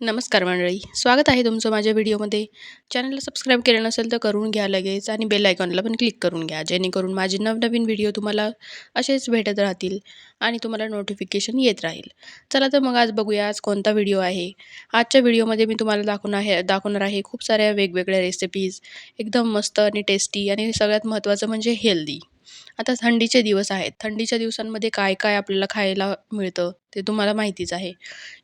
नमस्कार मंडळी स्वागत आहे तुमचं माझ्या व्हिडिओमध्ये. चॅनलला सबस्क्राईब केलं नसेल तर करून घ्या लगेच आणि बेल आयकॉनला पण क्लिक करून घ्या जेणेकरून माझे नवनवीन व्हिडिओ तुम्हाला असेच भेटत राहतील आणि तुम्हाला नोटिफिकेशन येत राहील. चला तर मग आज बघूया आज कोणता व्हिडिओ आहे. आजच्या व्हिडिओमध्ये मी तुम्हाला दाखवणार आहे दाखवणार आहे खूप साऱ्या वेगवेगळ्या रेसिपीज एकदम मस्त आणि टेस्टी आणि सगळ्यात महत्त्वाचं म्हणजे हेल्दी आता थंडीचे दिवस आहेत. थंडीच्या दिवसांमध्ये काय काय आपल्याला खायला मिळतं ते तुम्हाला माहितीच आहे.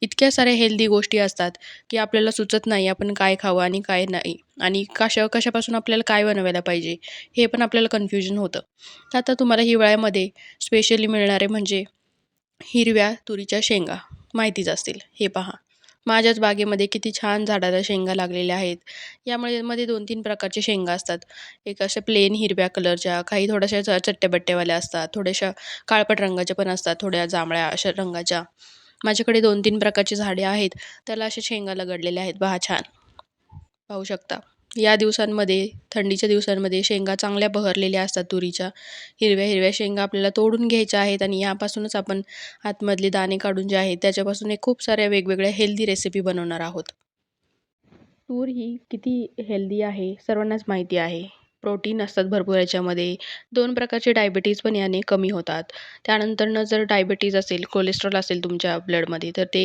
इतक्या साऱ्या हेल्दी गोष्टी असतात की आपल्याला सुचत नाही आपण काय खावं आणि काय नाही. आणि कशा कशापासून आपल्याला काय बनवायला पाहिजे हे पण आपल्याला कन्फ्युजन होतं. तर आता तुम्हाला हिवाळ्यामध्ये स्पेशली मिळणारे म्हणजे हिरव्या तुरीच्या शेंगा माहितीच असतील. हे पहा. माझ्याच बागेमध्ये किती छान झाडाला शेंगा लागलेल्या आहेत. यामुळे मध्ये दोन तीन प्रकारचे शेंगा असतात. एक अशा प्लेन हिरव्या कलरच्या काही थोड्याशा च चट्ट्याबट्ट्यावाल्या असतात थोड्याशा काळपट रंगाच्या पण असतात थोड्या जांभळ्या अशा रंगाच्या. माझ्याकडे दोन तीन प्रकारची झाडे आहेत त्याला अशा शेंगा लगडलेल्या आहेत. पहा छान. पाहू शकता. या दिवसांमध्ये थंडीच्या दिवसांमध्ये शेंगा चांगल्या बहरलेल्या असतात तुरीच्या. हिरव्या हिरव्या शेंगा आपल्याला तोडून घ्यायच्या आहेत आणि यापासूनच आपण आतमधले दाणे काढून जे आहेत त्याच्यापासून एक खूप साऱ्या वेगवेगळ्या हेल्दी रेसिपी बनवणार आहोत. तूर ही किती हेल्दी आहे सर्वांनाच माहिती आहे. प्रोटीन असतात भरपूर याच्यामध्ये. दोन प्रकारचे डायबिटीज पण याने कमी होतात. त्यानंतरनं जर डायबिटीज असेल कोलेस्ट्रॉल असेल तुमच्या ब्लडमध्ये तर ते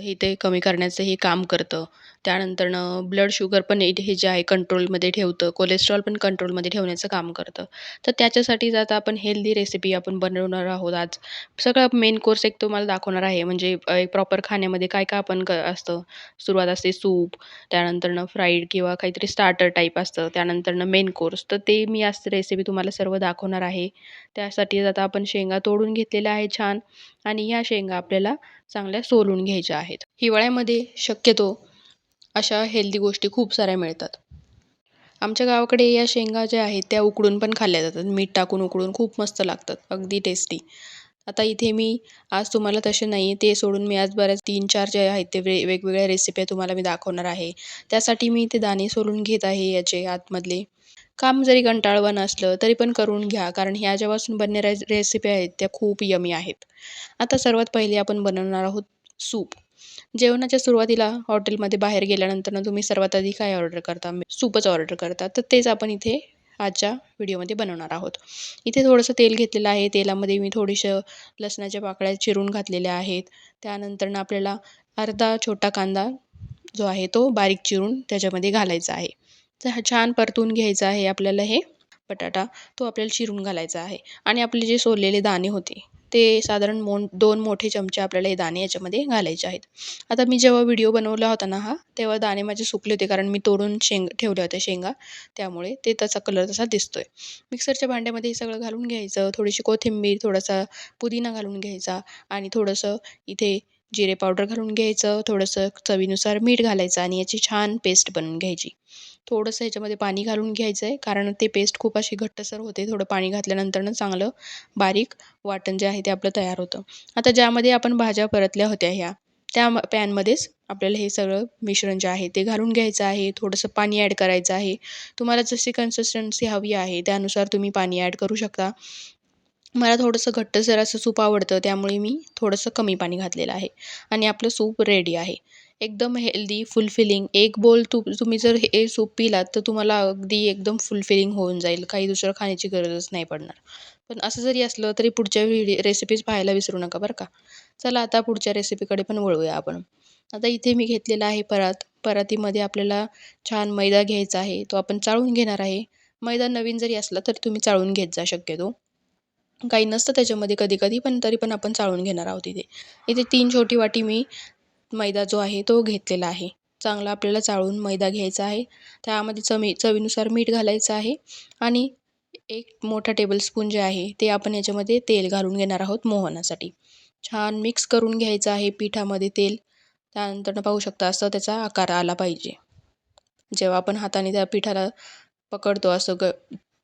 हे ते कमी करण्याचं हे काम करतं. त्यानंतरनं ब्लड शुगर पण हे जे आहे कंट्रोलमध्ये ठेवतं. कोलेस्ट्रॉल पण कंट्रोलमध्ये ठेवण्याचं काम करतं. तर त्याच्यासाठीच आता आपण हेल्दी रेसिपी आपण बनवणार आहोत आज. सगळं मेन कोर्स एक तुम्हाला दाखवणार आहे. म्हणजे एक प्रॉपर खाण्यामध्ये काय काय आपण क असतं. सुरुवात असते सूप त्यानंतरनं फ्राईड किंवा काहीतरी स्टार्टर टाईप असतं. त्यानंतरनं मेन कोर्स तर ते मी आज रेसिपी तुम्हाला सर्व दाखवणार आहे. त्यासाठी आता आपण शेंगा तोडून घेतलेल्या आहे छान. आणि ह्या शेंगा आपल्याला चांगल्या सोलून घ्यायच्या आहेत. हिवाळ्यामध्ये शक्यतो अशा हेल्दी गोष्टी खूप साऱ्या मिळतात. आमच्या गावाकडे या शेंगा ज्या आहेत त्या उकडून पण खाल्ल्या जातात. मीठ टाकून उकडून खूप मस्त लागतात. अगदी टेस्टी आता इथे मी आज तुम्हाला तसे नाही ते सोडून मी आज बऱ्याच तीन चार जे आहेत ते वे वेगवेगळ्या रेसिप्या तुम्हाला मी दाखवणार आहे. त्यासाठी मी ते दाणे सोलून घेत आहे याचे आतमधले. काम जरी कंटाळवाणं असलं तरी पण करून घ्या. कारण ह्या ज्यापासून बनणाऱ्या रेसिपी आहेत त्या खूप यमी आहेत. आता सर्वात पहिले आपण बनवणार आहोत सूप जेवणाच्या सुरुवातीला हॉटेलमध्ये बाहेर गेल्यानंतर तुम्ही सर्वात आधी काय ऑर्डर करता? सूपच ऑर्डर करता. तर तेच आपण इथे आजच्या व्हिडिओमध्ये बनवणार आहोत. इथे थोडंसं तेल घेतलेलं आहे. तेलामध्ये मी थोडीशं लसणाच्या पाकळ्या चिरून घातलेल्या आहेत. त्यानंतरनं आपल्याला अर्धा छोटा कांदा जो आहे तो बारीक चिरून त्याच्यामध्ये घालायचा आहे. तर हा छान परतून घ्यायचा आहे आपल्याला हे बटाटा. तो आपल्याला चिरून घालायचा आहे. आणि आपले जे सोललेले दाणे होते ते साधारण मो दोन मोठे चमचे आपल्याला हे दाणे याच्यामध्ये घालायचे आहेत. आता मी जेव्हा व्हिडिओ बनवला होता ना हा तेव्हा दाणे माझे सुकले होते कारण मी तोडून शेंग ठेवल्या होत्या शेंगा. त्यामुळे ते त्याचा कलर तसा दिसतो आहे मिक्सरच्या भांड्यामध्ये हे सगळं घालून घ्यायचं. थोडीशी कोथिंबीर थोडासा पुदिना घालून घ्यायचा आणि थोडंसं इथे जिरे पावडर घालून घ्यायचं. थोडंसं चवीनुसार मीठ घालायचं आणि याची छान पेस्ट बनवून घ्यायची. थोडंसं ह्याच्यामध्ये पाणी घालून घ्यायचं आहे कारण ते पेस्ट खूप अशी घट्टसर होते. थोडं पाणी घातल्यानंतरनं चांगलं बारीक वाटण जे आहे ते आपलं तयार होतं. आता ज्यामध्ये आपण भाज्या परतल्या होत्या ह्या त्या पॅनमध्येच आपल्याला हे सगळं मिश्रण जे आहे ते घालून घ्यायचं आहे. थोडंसं पाणी ॲड करायचं आहे. तुम्हाला जशी कन्सिस्टन्सी हवी आहे त्यानुसार तुम्ही पाणी ॲड करू शकता. मला थोडंसं घट्टसर असं सूप आवडतं त्यामुळे मी थोडंसं कमी पाणी घातलेलं आहे. आणि आपलं सूप रेडी आहे. एकदम हेल्दी फुलफिलिंग एक बोल तू तुम्ही जर हे सूप पिलात तर तुम्हाला अगदी एकदम फुलफिलिंग होऊन जाईल. काही दुसरं खाण्याची गरजच नाही पडणार. पण असं जरी असलं तरी पुढच्या व्हिडिओ रेसिपीज पाहायला विसरू नका बरं का. चला आता पुढच्या रेसिपीकडे पण वळूया आपण. आता इथे मी घेतलेला आहे परात. परातीमध्ये आपल्याला छान मैदा घ्यायचा आहे. तो आपण चाळून घेणार आहे. मैदा नवीन जरी असला तरी तुम्ही चाळून घेत जा शक्यतो. काही नसतं त्याच्यामध्ये कधी कधी पण तरी पण आपण चाळून घेणार आहोत इथे. इथे तीन छोटी वाटी मी मैदा जो आहे तो घेतलेला आहे. चांगला आपल्याला चाळून मैदा घ्यायचा आहे. त्यामध्ये चवी चवीनुसार मीठ घालायचं आहे. आणि एक मोठा टेबलस्पून जे आहे ते आपण याच्यामध्ये तेल घालून घेणार आहोत मोहनासाठी. छान मिक्स करून घ्यायचं आहे पिठामध्ये तेल. त्यानंतर पाहू शकता असं त्याचा आकार आला पाहिजे. जेव्हा आपण हाताने त्या पिठाला पकडतो असं ग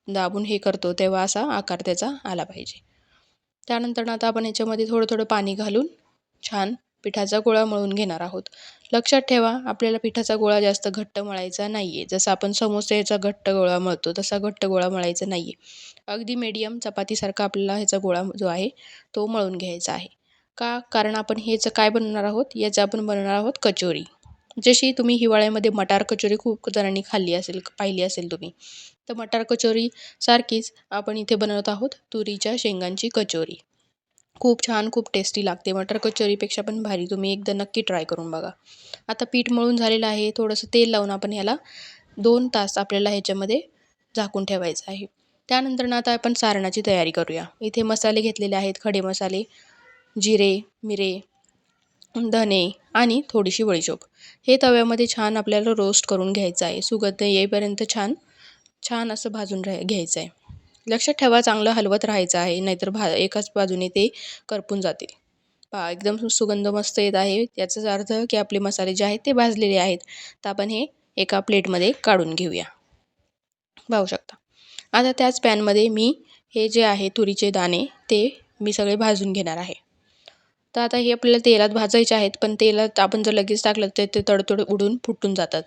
दाबून हे करतो तेव्हा असा आकार त्याचा आला पाहिजे. त्यानंतर आता आपण याच्यामध्ये थोडं थोडं पाणी घालून छान पिठाचा गोळा मळून घेणार आहोत. लक्षात ठेवा आपल्याला पिठाचा गोळा जास्त घट्ट मळायचा नाही आहे जसं आपण समोसेचा घट्ट गोळा मळतो तसा घट्ट गोळा मळायचा नाही आहे अगदी मीडियम चपातीसारखा आपल्याला ह्याचा गोळा जो आहे तो मळून घ्यायचा आहे. का? कारण आपण ह्याचं काय बनवणार आहोत? याचं आपण बनवणार आहोत कचोरी. जशी तुम्ही हिवाळ्यामध्ये मटार कचोरी खूप जणांनी खाल्ली असेल पाहिली असेल तुम्ही तर मटार कचोरी सारखीच आपण इथे बनवत आहोत तुरीच्या शेंगांची कचोरी. खूप छान खूप टेस्टी लागते. मटर कचोरीपेक्षा पण भारी. तुम्ही एकदा नक्की ट्राय करून बघा. आता पीठ मळून झालेलं आहे. थोडंसं तेल लावून आपण ह्याला दोन तास आपल्याला ह्याच्यामध्ये झाकून ठेवायचं आहे. त्यानंतर ना आता आपण सारणाची तयारी करूया. इथे मसाले घेतलेले आहेत. खडे मसाले जिरे मिरे धने आणि थोडीशी बडीशोप हे तव्यामध्ये छान आपल्याला रोस्ट करून घ्यायचं आहे. सुगंध येईपर्यंत छान छान असं भाजून राह घ्यायचं आहे. लक्षात ठेवा चांगलं हलवत राहायचं आहे नाहीतर भा एकाच बाजूने ते करपून जातील. पहा एकदम सुगंध मस्त येत आहे. याचाच अर्थ की आपले मसाले जे आहेत ते भाजलेले आहेत. तर आपण हे एका प्लेटमध्ये काढून घेऊया. पाहू शकता. आता त्याच पॅनमध्ये मी हे जे आहे तुरीचे दाणे ते मी सगळे भाजून घेणार आहे. तर आता हे आपल्याला तेलात भाजायचे आहेत पण तेलात आपण जर लगेच टाकलं तर ते तडतड उडून फुटून जातात.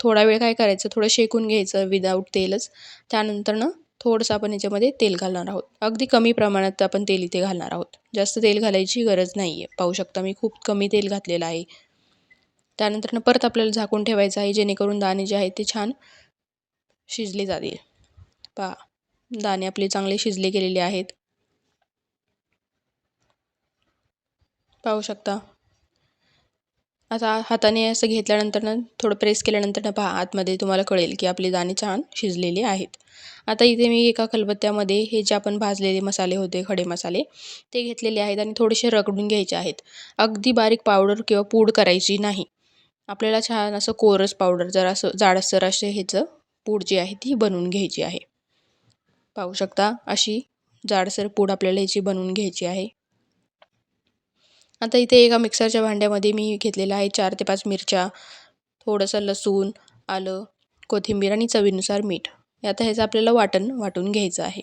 थोडा वेळ काय करायचं? थोडं शेकून घ्यायचं विदाऊट तेलच. त्यानंतरनं थोडंसं आपण याच्यामध्ये तेल घालणार आहोत. अगदी कमी प्रमाणात आपण तेल इथे घालणार आहोत. जास्त तेल घालायची गरज नाही आहे पाहू शकता मी खूप कमी तेल घातलेलं आहे. त्यानंतर परत आपल्याला झाकून ठेवायचं आहे जेणेकरून दाणे जे आहेत ते छान शिजले जातील. पहा दाणे आपले चांगले शिजले गेलेले आहेत. पाहू शकता. आता हाताने असं घेतल्यानंतर ना थोडं प्रेस केल्यानंतर ना पहा आतमध्ये तुम्हाला कळेल की आपली दाणे छान शिजलेली आहेत. आता इथे मी एका खलबत्त्यामध्ये हे जे आपण भाजलेले मसाले होते खडे मसाले ते घेतलेले आहेत आणि थोडेसे रगडून घ्यायचे आहेत. अगदी बारीक पावडर किंवा पूड करायची नाही. आपल्याला छान असं कोरस पावडर जरा असं जाडसर असे ह्याचं पूड जी आहे ती बनवून घ्यायची आहे. पाहू शकता अशी जाडसर पूड आपल्याला ह्याची बनवून घ्यायची आहे. आता इथे एका मिक्सरच्या भांड्यामध्ये मी घेतलेलं आहे चार ते पाच मिरच्या थोडंसं लसूण आलं कोथिंबीर आणि चवीनुसार मीठ. आता ह्याचं आपल्याला वाटण वाटून घ्यायचं आहे.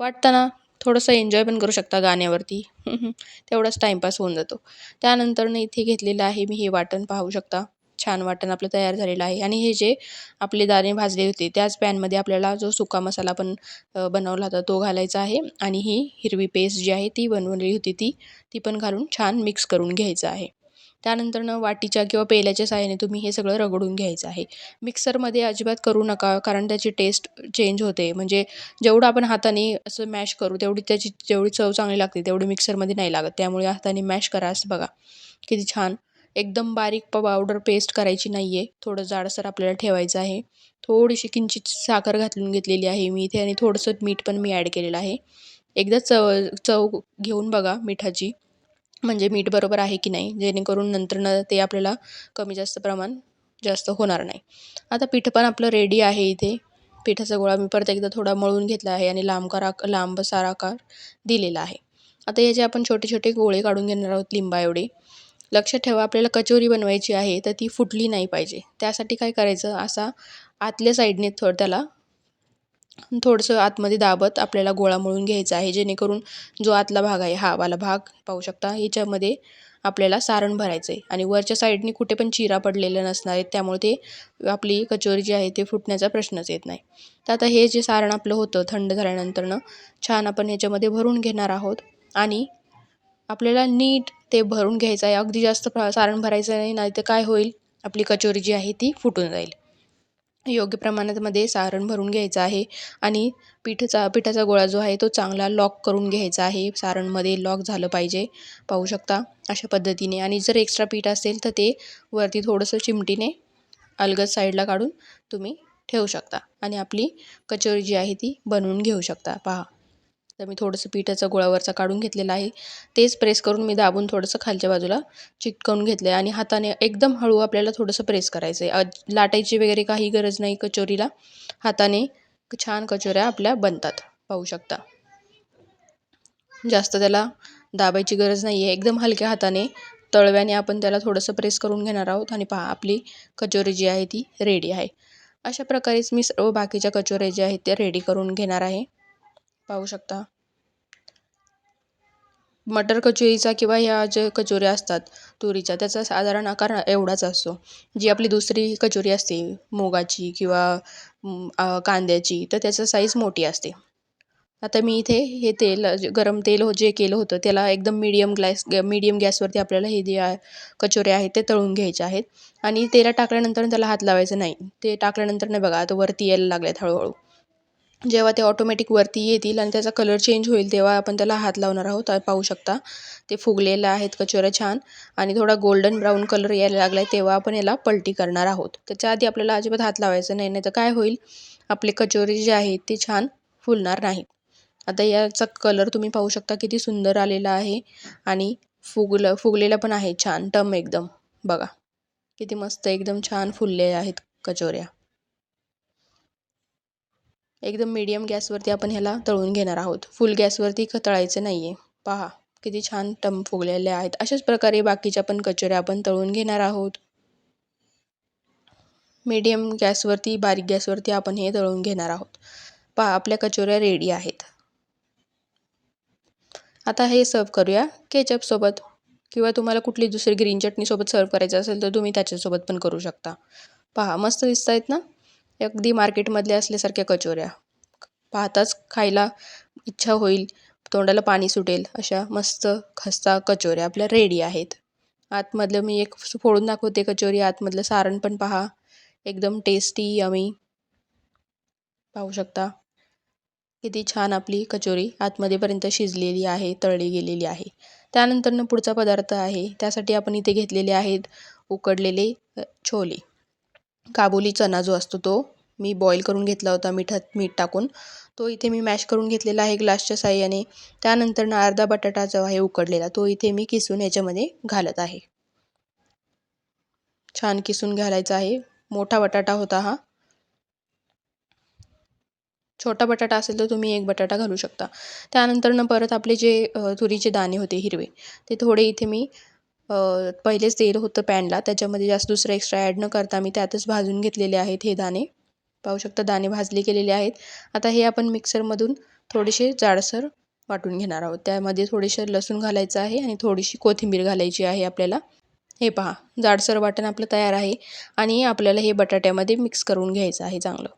वाटताना थोडंसं एन्जॉय पण करू शकता गाण्यावरती. तेवढाच टाईमपास होऊन जातो. त्यानंतरनं इथे घेतलेलं आहे मी हे वाटण. पाहू शकता. छान वाटण आपलं तयार झालेलं आहे. आणि हे जे आपले दाणे भाजले होते त्याच पॅनमध्ये आपल्याला जो सुका मसाला आपण बनवला होता तो घालायचा आहे. आणि ही हिरवी पेस्ट जी आहे ती बनवलेली होती ती ती पण घालून छान मिक्स करून घ्यायचं आहे. त्यानंतरनं वाटीच्या किंवा पेल्याच्या साहाय्याने तुम्ही हे सगळं रगडून घ्यायचं आहे. मिक्सरमध्ये अजिबात करू नका कारण त्याची टेस्ट चेंज होते. म्हणजे जेवढं आपण हाताने असं मॅश करू तेवढी त्याची जेवढी चव चांगली लागते तेवढी मिक्सरमध्ये नाही लागत. त्यामुळे हाताने मॅश करा असं बघा. किती छान एकदम बारीक पावडर पेस्ट करायची नाही आहे थोडं जाडसर आपल्याला ठेवायचं आहे. थोडीशी किंचित साखर घालून घेतलेली आहे मी इथे आणि थोडंसं मीठ पण मी ॲड केलेलं आहे. एकदा चव चव घेऊन बघा मिठाची. म्हणजे मीठ बरोबर आहे की नाही? जेणेकरून नंतर न ते आपल्याला कमी जास्त प्रमाण जास्त होणार नाही. आता पीठ पण आपलं रेडी आहे इथे. पिठाचा गोळा मी परत एकदा थोडा मळून घेतला आहे आणि लांबकार करा लांब सारा आकार दिलेला आहे. आता याचे आपण छोटे छोटे गोळे काढून घेणार आहोत लिंबा एवढे लक्षात ठेवा आपल्याला कचोरी बनवायची आहे तर ती फुटली नाही पाहिजे. त्यासाठी काय करायचं? असा आतल्या साईडने थोडं त्याला थोडंसं आतमध्ये दाबत आपल्याला गोळा मळून घ्यायचा आहे. जेणेकरून जो आतला भाग आहे हा वाला भाग पाहू शकता. ह्याच्यामध्ये आपल्याला सारण भरायचं आहे आणि वरच्या साईडने कुठे पण चिरा पडलेल्या नसणार आहेत त्यामुळे ते आपली कचोरी जी आहे ते फुटण्याचा प्रश्नच येत नाही. तर आता हे जे सारण आपलं होतं थंड झाल्यानंतरनं छान आपण ह्याच्यामध्ये भरून घेणार आहोत. आणि आपल्याला नीट ते भरून घ्यायचं आहे. अगदी जास्त सारण भरायचं नाही नाही तर काय होईल? आपली कचोरी जी आहे ती फुटून जाईल. योग्य प्रमाणामध्ये सारण भरून घ्यायचं आहे आणि पिठाचा पिठाचा गोळा जो आहे तो चांगला लॉक करून घ्यायचा आहे. सारणमध्ये लॉक झालं पाहिजे. पाहू शकता अशा पद्धतीने. आणि जर एक्स्ट्रा पीठ असेल तर ते वरती थोडंसं चिमटीने अलगद साईडला काढून तुम्ही ठेवू शकता. आणि आपली कचोरी जी आहे ती बनवून घेऊ शकता. पहा. तर मी थोडंसं पिठाचा गोळावरचा काढून घेतलेला आहे. तेच प्रेस करून मी दाबून थोडंसं खालच्या बाजूला चिटकवून घेतलं आहे आणि हाताने एकदम हळू आपल्याला थोडंसं प्रेस करायचं आहे लाटायची वगैरे काही गरज नाही कचोरीला. हाताने छान कचोऱ्या आपल्या बनतात. पाहू शकता. जास्त त्याला दाबायची गरज नाही आहे एकदम हलक्या हाताने तळव्याने आपण त्याला थोडंसं प्रेस करून घेणार आहोत आणि पहा आपली कचोरी जी आहे ती रेडी आहे. अशा प्रकारेच मी सर्व बाकीच्या कचोऱ्या ज्या आहेत त्या रेडी करून घेणार आहे. पाहू शकता. मटर कचोरीचा किंवा ह्या ज्या कचोऱ्या असतात तुरीच्या त्याचा साधारण आकार एवढाच असतो. जी आपली दुसरी कचोरी असते मुगाची किंवा कांद्याची तर त्याचा साईज मोठी असते. आता मी इथे हे तेल जे गरम तेल हो जे केलं होतं त्याला एकदम मीडियम ग्लॅस मीडियम गॅसवरती आपल्याला हे जे कचोऱ्या कचोरे आहेत ते तळून घ्यायचे आहेत. आणि तेला टाकल्यानंतर त्याला हात लावायचं नाही. ते टाकल्यानंतर नाही बघा आता वरती यायला लागल्यात हळूहळू. जेव्हा ते ऑटोमॅटिक वरती येतील आणि त्याचा कलर चेंज होईल तेव्हा आपण त्याला हात लावणार आहोत. पाहू शकता. ते फुगलेलं आहेत कचोऱ्या छान. आणि थोडा गोल्डन ब्राऊन कलर यायला लागला आहे तेव्हा आपण याला पलटी करणार आहोत. त्याच्या आधी आपल्याला अजिबात हात लावायचं नाही नाही तर काय होईल? आपले कचोरी जे आहेत ते छान फुलणार नाहीत. आता याचा कलर तुम्ही पाहू शकता किती सुंदर आलेला आहे. आणि फुगलं फुगलेलं पण आहे छान टम एकदम. बघा. किती मस्त एकदम छान फुलले आहेत कचोऱ्या. एकदम मीडियम गॅसवरती आपण ह्याला तळून घेणार आहोत. फुल गॅसवरती तळायचं नाही आहे पहा किती छान टम फुगलेले आहेत. अशाच प्रकारे बाकीच्या पण कचोऱ्या आपण तळून घेणार आहोत. मीडियम गॅसवरती बारीक गॅसवरती आपण हे तळून घेणार आहोत. पहा आपल्या कचोऱ्या रेडी आहेत. आता हे सर्व करूया केचपसोबत किंवा तुम्हाला कुठली दुसरी ग्रीन चटणीसोबत सर्व करायचं असेल तर तुम्ही त्याच्यासोबत पण करू शकता. पहा मस्त दिसत आहेत ना? अगदी मार्केटमधल्या असल्यासारख्या कचोऱ्या. पाहताच खायला इच्छा होईल तोंडाला पाणी सुटेल अशा मस्त खस्ता कचोऱ्या आपल्या रेडी आहेत. आतमधलं मी एक फोडून दाखवते कचोरी आतमधलं सारण पण पहा. एकदम टेस्टी यमी पाहू शकता. किती छान आपली कचोरी आतमध्येपर्यंत शिजलेली आहे तळली गेलेली आहे. त्यानंतरनं पुढचा पदार्थ आहे. त्यासाठी आपण इथे घेतलेले आहेत उकडलेले छोले. काबुली चना जो असतो तो मी बॉईल करून घेतला होता मिठात मीठ टाकून. तो इथे मी मॅश करून घेतलेला आहे ग्लासच्या साह्याने. त्यानंतरनं अर्धा बटाटा जो आहे उकडलेला तो इथे मी किसून याच्यामध्ये घालत आहे. छान किसून घालायचा आहे. मोठा बटाटा होता हा. छोटा बटाटा असेल तर तुम्ही एक बटाटा घालू शकता. त्यानंतरनं परत आपले जे तुरीचे दाणे होते हिरवे ते थोडे इथे मी पहिलेच तेल होतं पॅनला त्याच्यामध्ये जास्त दुसरं एक्स्ट्रा ॲड न करता मी त्यातच भाजून घेतलेले आहेत हे दाणे. पाहू शकता दाणे भाजले गेलेले आहेत. आता हे आपण मिक्सरमधून थोडेसे जाडसर वाटून घेणार आहोत. त्यामध्ये थोडेसे लसूण घालायचं आहे आणि थोडीशी कोथिंबीर घालायची आहे आपल्याला. हे पहा जाडसर वाटण आपलं तयार आहे आणि आपल्याला हे बटाट्यामध्ये मिक्स करून घ्यायचं आहे चांगलं.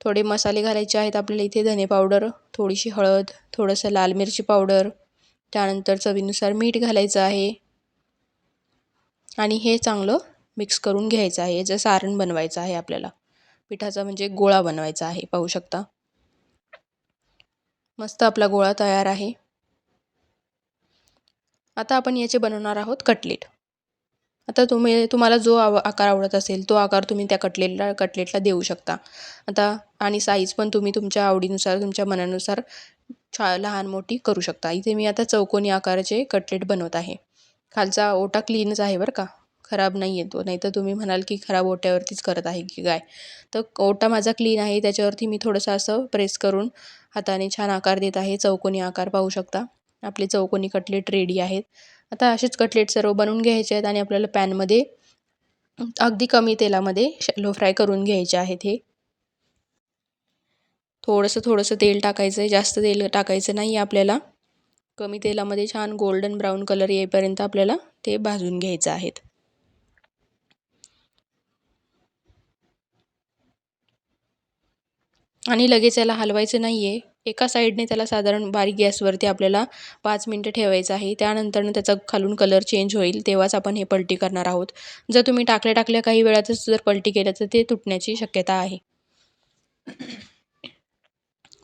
थोडे मसाले घालायचे आहेत आपल्याला इथे धने पावडर थोडीशी हळद थोडंसं लाल मिरची पावडर त्यानंतर चवीनुसार मीठ घालायचं आहे. आणि हे चांगलं मिक्स करून घ्यायचं आहे. याचं सारण बनवायचं आहे आपल्याला. पिठाचा म्हणजे गोळा बनवायचा आहे. पाहू शकता. मस्त आपला गोळा तयार आहे. आता आपण याचे बनवणार आहोत कटलेट. आता तुम्ही तुम्हाला जो आव आकार आवडत असेल तो आकार तुम्ही त्या कटलेटला कटलेटला देऊ शकता. आता आणि साईज पण तुम्ही तुमच्या आवडीनुसार तुमच्या मनानुसार छा लहान मोठी करू शकता. इथे मी आता चौकोनी आकाराचे कटलेट बनवत आहे. खालचा ओटा क्लीनच आहे बरं का. खराब नाही आहे तो. नाही तर तुम्ही म्हणाल की खराब ओट्यावरतीच करत आहे की काय. तर ओटा माझा क्लीन आहे. त्याच्यावरती मी थोडंसं असं प्रेस करून हाताने छान आकार देत आहे. चौकोनी आकार पाहू शकता. आपले चौकोनी कटलेट रेडी आहेत. आता असेच कटलेट सर्व बनवून घ्यायचे आहेत आणि आपल्याला पॅनमध्ये अगदी कमी तेलामध्ये शॅलो फ्राय करून घ्यायचे आहेत हे. थोडंसं थोडंसं तेल टाकायचं आहे जास्त तेल टाकायचं नाही आपल्याला. कमी तेलामध्ये छान गोल्डन ब्राऊन कलर येईपर्यंत आपल्याला ते भाजून घ्यायचं आहेत. आणि लगेच याला हलवायचं नाही आहे एका साईडने त्याला साधारण बारीक गॅसवरती आपल्याला पाच मिनटं ठेवायचं आहे. त्यानंतरनं त्याचा खालून कलर चेंज होईल तेव्हाच आपण हे पलटी करणार आहोत. जर तुम्ही टाकल्या टाकल्या काही वेळातच जर पलटी केलं तर ते तुटण्याची शक्यता आहे.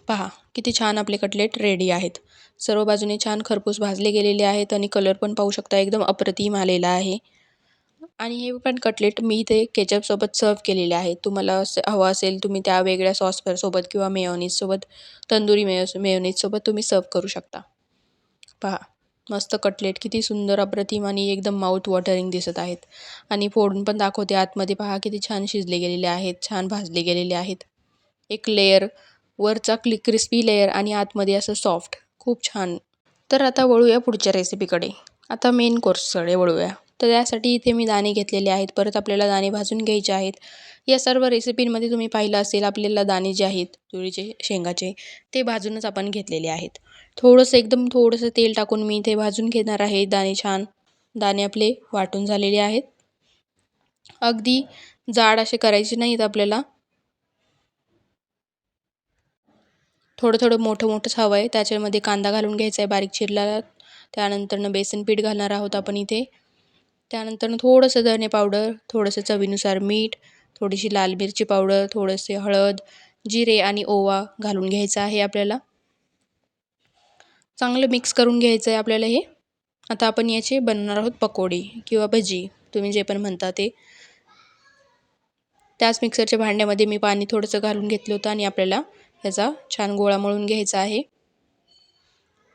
पहा किती छान आपले कटलेट रेडी आहेत. सर्व बाजूने छान खरपूस भाजले गेलेले आहेत आणि कलर पण पाहू शकता एकदम अप्रतिम आलेला आहे. आणि हे पण कटलेट मी ते केचपसोबत सर्व केलेले आहे. तुम्हाला असं हवं असेल तुम्ही त्या वेगळ्या सॉससोबत किंवा मेयोनीजसोबत तंदुरी मेयो मेयोनीजसोबत तुम्ही सर्व करू शकता. पहा मस्त कटलेट किती सुंदर अप्रतिम आणि एकदम माउथ वॉटरिंग दिसत आहेत. आणि फोडून पण दाखवते आतमध्ये. पहा किती छान शिजले गेलेले आहेत छान भाजले गेलेले आहेत. एक लेयर वरचा क्लि क्रिस्पी लेयर आणि आतमध्ये असं सॉफ्ट खूप छान. तर आता वळूया पुढच्या रेसिपीकडे आता मेन कोर्सकडे वळूया. तर त्यासाठी इथे मी दाणे घेतलेले आहेत. परत आपल्याला दाणे भाजून घ्यायचे आहेत. या सर्व रेसिपींमध्ये तुम्ही पाहिलं असेल आपल्याला दाणे जे आहेत तुरीचे शेंगाचे ते भाजूनच आपण घेतलेले आहेत. थोडंसं एकदम थोडंसं तेल टाकून मी इथे भाजून घेणार आहे. दाणे छान दाणे आपले वाटून झालेले आहेत. अगदी जाड असे करायचे नाहीत आपल्याला. थोडं थोडं मोठं मोठंच हवं आहे त्याच्यामध्ये कांदा घालून घ्यायचा आहे बारीक चिरलेला त्यानंतरनं बेसन पीठ घालणार आहोत आपण इथे. त्यानंतरनं थोडंसं धने पावडर थोडंसं चवीनुसार मीठ थोडीशी लाल मिरची पावडर थोडेसे हळद जिरे आणि ओवा घालून घ्यायचा आहे आपल्याला. चांगलं मिक्स करून घ्यायचं आहे आपल्याला हे. आता आपण याचे बनवणार आहोत पकोडी किंवा भजी तुम्ही जे पण म्हणता ते. त्याच मिक्सरच्या भांड्यामध्ये मी पाणी थोडंसं घालून घेतलं होतं आणि आपल्याला ह्याचा छान गोळा मळून घ्यायचा आहे.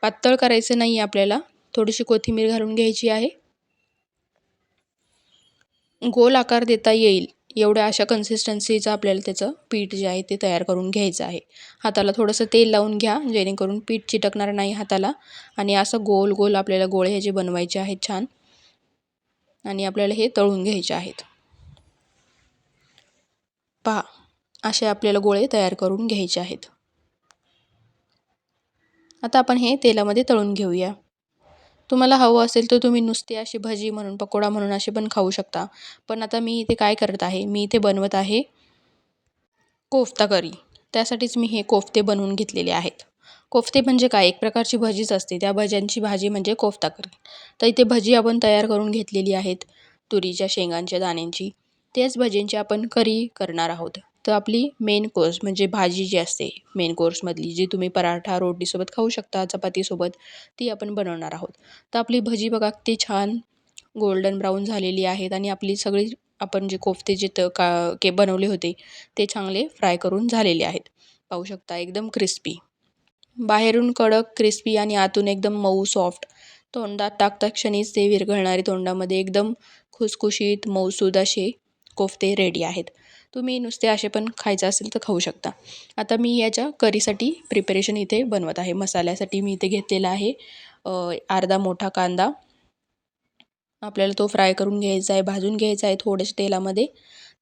पातळ करायचं नाही आपल्याला. थोडीशी कोथिंबीर घालून घ्यायची आहे. गोल आकार देता येईल. एवढ्या अशा कन्सिस्टन्सीचं आपल्याला त्याचं पीठ जे आहे ते तयार करून घ्यायचं आहे. हाताला थोडंसं तेल लावून घ्या जेणेकरून पीठ चिटकणार नाही हाताला. आणि असं गोल गोल आपल्याला गोळे ह्याचे बनवायचे आहेत छान. आणि आपल्याला हे तळून घ्यायचे आहेत. पहा असे आपल्याला गोळे तयार करून घ्यायचे आहेत. आता आपण हे तेलामध्ये तळून घेऊया. तुम्हाला हवं असेल तर तुम्ही नुसते अशी भजी म्हणून पकोडा म्हणून असे पण खाऊ शकता. पण आता मी इथे काय करत आहे मी इथे बनवत आहे कोफ्ता करी. त्यासाठीच मी हे कोफ्ते बनवून घेतलेले आहेत. कोफ्ते म्हणजे काय? एक प्रकारची भजीच असते. त्या भज्यांची भाजी म्हणजे कोफ्ता करी. तर इथे भजी आपण तयार करून घेतलेली आहेत. तुरीच्या शेंगांच्या दाण्यांची. त्याच भजींची आपण करी करणार आहोत. तर आपली मेन कोर्स म्हणजे भाजी जी असते मेन कोर्समधली जी तुम्ही पराठा रोटीसोबत खाऊ शकता चपातीसोबत ती आपण बनवणार आहोत. तर आपली भजी बघा ती छान गोल्डन ब्राऊन झालेली आहेत आणि आपली सगळी आपण जे कोफ्ते जे त का के बनवले होते ते चांगले फ्राय करून झालेले आहेत. पाहू शकता एकदम क्रिस्पी बाहेरून कडक क्रिस्पी आणि आतून एकदम मऊ सॉफ्ट तोंडात टाकता क्षणीच ते विरघळणारे तोंडामध्ये एकदम खुसखुशीत मऊसूद असे कोफ्ते रेडी आहेत. तुम्ही नुसते असे पण खायचं असेल तर खाऊ शकता. आता मी याच्या करीसाठी प्रिपरेशन इथे बनवत आहे. मसाल्यासाठी मी इथे घेतलेला आहे अर्धा मोठा कांदा. आपल्याला तो फ्राय करून घ्यायचा आहे भाजून घ्यायचा आहे थोडंसं तेलामध्ये.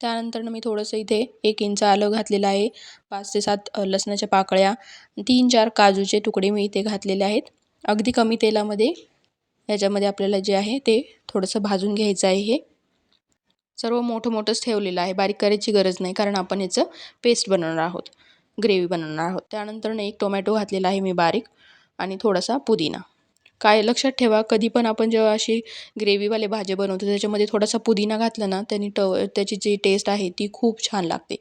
त्यानंतर मी थोडंसं इथे एक इंच आलं घातलेलं आहे पाच ते सात लसणाच्या पाकळ्या. तीन चार काजूचे तुकडे मी इथे घातलेले आहेत. अगदी कमी तेलामध्ये याच्यामध्ये आपल्याला जे आहे ते थोडंसं भाजून घ्यायचं आहे हे. सर्व मोठं मोठंच ठेवलेलं आहे. बारीक करायची गरज नाही कारण आपण याचं पेस्ट बनवणार आहोत. ग्रेव्ही बनवणार आहोत. त्यानंतर एक टोमॅटो घातलेला आहे मी बारीक आणि थोडासा पुदिना. काय लक्षात ठेवा कधी पण आपण जेव्हा अशी ग्रेव्हीवाले भाजी बनवतो त्याच्यामध्ये थोडासा पुदिना घातला ना त्यांनी ट त्याची जी टेस्ट आहे ती खूप छान लागते.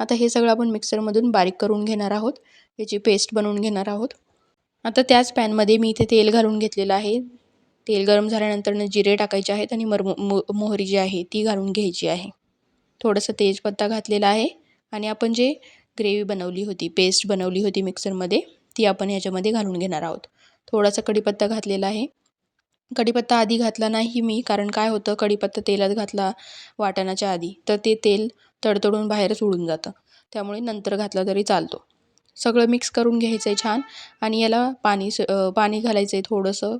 आता हे सगळं आपण मिक्सरमधून बारीक करून घेणार आहोत. याची पेस्ट बनवून घेणार आहोत. आता त्याच पॅनमध्ये मी इथे तेल घालून घेतलेलं आहे. तेल गरम झाल्यानंतर जिरे टाकायचे आहेत आणि मर मोहरी जी आहे ती घालून घ्यायची आहे. थोडंसं तेजपत्ता घातलेला आहे आणि आपण जे ग्रेव्ही बनवली होती पेस्ट बनवली होती मिक्सरमध्ये ती आपण ह्याच्यामध्ये घालून घेणार आहोत. थोडासा कढीपत्ता घातलेला आहे. कढीपत्ता आधी घातला नाही मी कारण काय होतं कढीपत्ता तेलात घातला वाटणाच्या आधी तर ते तेल तडतडून बाहेरच उडून जातं. त्यामुळे नंतर घातला तरी चालतो. सगळं मिक्स करून घ्यायचं आहे छान आणि याला पाणी पाणी घालायचं आहे थोडंसं.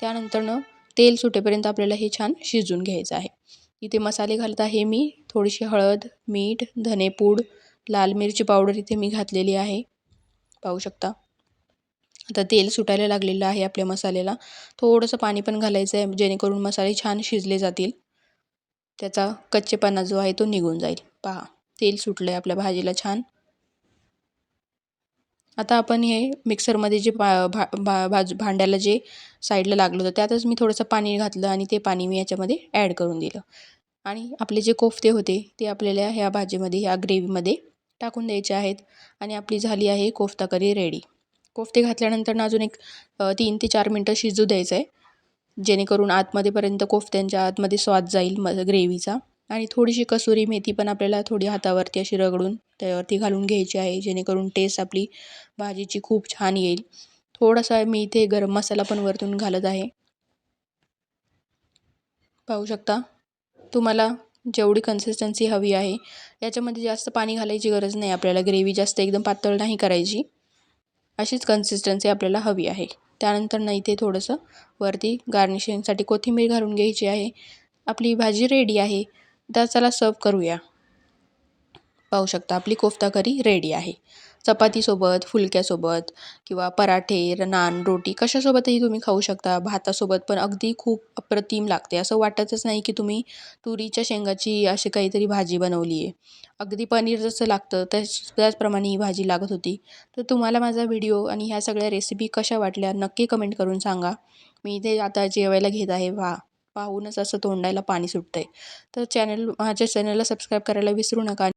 त्यानंतरनं तेल सुटेपर्यंत आपल्याला हे छान शिजून घ्यायचं आहे. इथे मसाले घालत आहे मी थोडीशी हळद मीठ धनेपूड लाल मिरची पावडर इथे मी घातलेली आहे. पाहू शकता. आता तेल सुटायला लागलेलं आहे आपल्या मसाल्याला. थोडंसं पाणी पण घालायचं आहे जेणेकरून मसाले छान शिजले जातील. त्याचा कच्चेपणा जो आहे तो निघून जाईल. पहा तेल सुटलं आहे आपल्या भाजीला छान. आता आपण हे मिक्सरमध्ये जे भा भा भाज भांड्याला जे साईडला लागलं होतं त्यातच मी थोडंसं पाणी घातलं आणि ते पाणी मी याच्यामध्ये ॲड करून दिलं. आणि आपले जे कोफ्ते होते ते आपल्याला ह्या भाजीमध्ये ह्या ग्रेव्हीमध्ये टाकून द्यायचे आहेत आणि आपली झाली आहे कोफ्ता करी रेडी. कोफ्ते घातल्यानंतर अजून एक तीन ते चार मिनटं शिजू द्यायचं आहे जेणेकरून आतमध्येपर्यंत कोफ्त्यांच्या आतमध्ये स्वाद जाईल म ग्रेव्हीचा. आणि थोडीशी कसुरी मेथी पण आपल्याला थोडी हातावरती अशी रगडून त्यावरती घालून घ्यायची आहे जेणेकरून टेस्ट आपली भाजीची खूप छान येईल. थोडासा मी इथे गरम मसाला पण वरतून घालत आहे. पाहू शकता? तुम्हाला जेवढी कन्सिस्टन्सी हवी आहे याच्यामध्ये जास्त पाणी घालायची गरज नाही आपल्याला ग्रेव्ही जास्त एकदम पातळ नाही करायची. अशीच कन्सिस्टन्सी आपल्याला हवी आहे. त्यानंतर ना इथे थोडंसं वरती गार्निशिंगसाठी कोथिंबीर घालून घ्यायची आहे. आपली भाजी रेडी आहे. तर चला सर्व करूया. पाहू शकता आपली कोफ्ता करी रेडी आहे. चपातीसोबत फुलक्यासोबत किंवा पराठे नान रोटी कशासोबतही तुम्ही खाऊ शकता. भातासोबत पण अगदी खूप अप्रतिम लागते. असं वाटतच नाही की तुम्ही तुरीच्या शेंगाची अशी काहीतरी भाजी बनवली आहे. अगदी पनीर जसं लागतं त्याच त्याचप्रमाणे ही भाजी लागत होती. तर तुम्हाला माझा व्हिडिओ आणि ह्या सगळ्या रेसिपी कशा वाटल्या नक्की कमेंट करून सांगा. मी इथे आता जेवायला घेत आहे. वा पाहूनच असं तोंडाला पाणी सुटतं आहे तर चॅनल माझ्या चॅनलला सबस्क्राईब करायला विसरू नका.